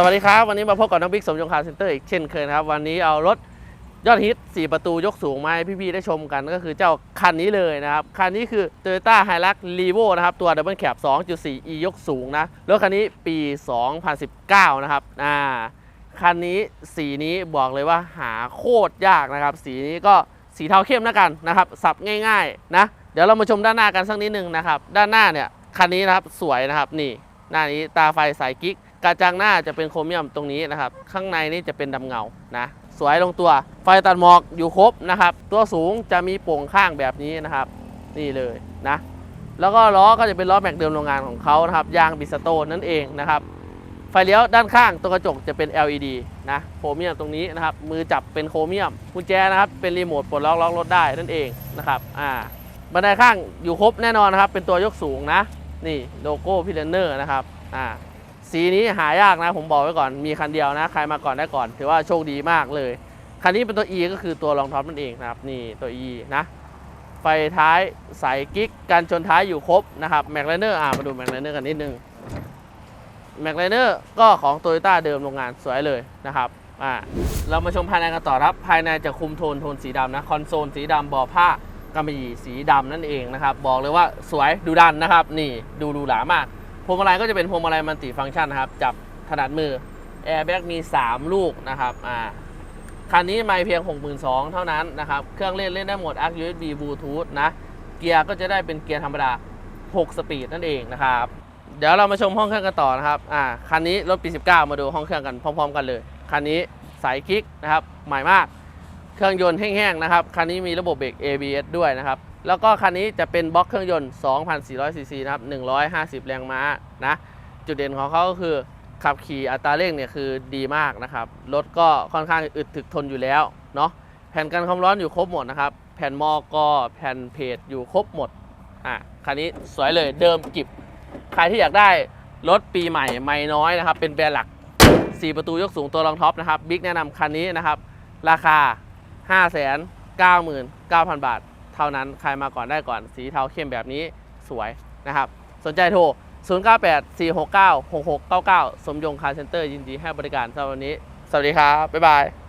สวัสดีครับ วันนี้มาพบกับน้องบิ๊กสมยงคาร์เซ็นเตอร์อีกเช่นเคยนะครับ วันนี้เอารถยอดฮิต 4 ประตูยกสูงมาให้พี่ๆได้ชมกันก็คือเจ้าคันนี้เลยนะครับ คันนี้คือ Toyota Hilux Revo นะครับ ตัว Double Cab 2.4 e ยกสูงนะ รถคันนี้ปี 2019 นะครับอ่าคันนี้สีนี้บอกเลยว่าหาโคตรยากนะครับ สีนี้ก็สีเทาเข้มนะกันนะครับสับง่ายๆนะเดี๋ยวเรามาชมด้านหน้ากันสักนิดนึงนะครับ ด้านหน้าเนี่ยคันนี้นะครับสวยนะครับนี่หน้านี้ตาไฟสายกิ๊ก กระจังหน้าจะเป็นโครเมียมตรงนี้นะครับ ข้างในนี่จะเป็นดำเงานะสวยลงตัว ไฟตัดหมอกอยู่ครบนะครับ ตัวสูงจะมีโป่งข้างแบบนี้นะครับ นี่เลยนะ แล้วก็ล้อก็จะเป็นล้อแม็กเดิมโรงงานของเขานะครับ ยางบิสโตนนั่นเองนะครับ ไฟเลี้ยวด้านข้างตัวกระจกจะเป็น LED นะโครเมียมตรงนี้นะครับ มือจับเป็นโครเมียมกุญแจนะครับเป็นรีโมทปลดล็อกล็อกรถได้นั่นเองนะครับอ่าบันไดข้างอยู่ครบแน่นอนนะครับ เป็นตัวยกสูงนะ นี่โลโก้พิลเนอร์นะครับอ่า สีนี้หายากนะ ผมบอกไว้ก่อนมีคันเดียวนะ ใครมาก่อนได้ก่อน ถือว่าโชคดีมากเลย คันนี้เป็นตัว E ก็คือตัวรองท็อปนั่นเองนะครับ นี่ตัว E นะ ไฟท้ายสายกิ๊กการชนท้ายอยู่ครบนะครับแม็กไลเนอร์อ่ามาดูแม็กไลเนอร์กันนิดนึงแม็กไลเนอร์ก็ของโตโยต้าเดิมโรงงานสวยเลยนะครับอ่าเรามาชมภายในกันต่อครับ ภายในจะคุมโทนโทนสีดำนะ คอนโซลสีดำบอผ้ากำมะหยี่สีดำนั่นเองนะครับ บอกเลยว่าสวยดูดันนะครับ นี่ดูดูหลามาก พวงมาลัยก็จะเป็นพวงมาลัยมัลติฟังก์ชันนะครับ จับถนัดมือแอร์แบ็กมี 3 ลูกนะครับอ่าคันนี้ไม่เพียง 62,000 เท่านั้นนะครับ เครื่องเล่นเล่นได้หมด ARC USB Bluetooth นะ เกียร์ก็จะได้เป็นเกียร์ธรรมดา 6 สปีดนั่นเองนะครับ เดี๋ยวเรามาชมห้องเครื่องกันต่อนะครับ อ่า คันนี้รถปี 19 มาดูห้องเครื่องกันพร้อม ๆ กันเลย คันนี้สายคลิกนะครับ ใหม่มาก เครื่องยนต์แห้งๆนะครับ คันนี้มีระบบเบรก ABS ด้วยนะครับ แล้วก็คันนี้จะเป็นบล็อกเครื่องยนต์2,400ซีซีนะครับ 150 แรงม้านะ จุดเด่นของเขาก็คือขับขี่อัตราเร่งเนี่ยคือดีมากนะครับ รถก็ค่อนข้างอึดถึกทนอยู่แล้วเนาะ แผ่นกันความร้อนอยู่ครบหมดนะครับ แผ่นมอกอแผ่นเพจอยู่ครบหมด อะ คันนี้สวยเลยเดิมกิบ ใครที่อยากได้รถปีใหม่ไม่น้อยนะครับ เป็นแบรนด์หลัก 4 ประตูยกสูงตัวรองท็อปนะครับ บิ๊กแนะนำคันนี้นะครับ ราคา 5 9 9 0 0 0 บาท เท่านั้นใครมาก่อนได้ก่อน สีเทาเข้มแบบนี้สวยนะครับ สนใจโทร 098 469 6699 สมยงคาร์เซ็นเตอร์ยินดีให้บริการสำหรับวันนี้ สวัสดีครับ บ๊ายบาย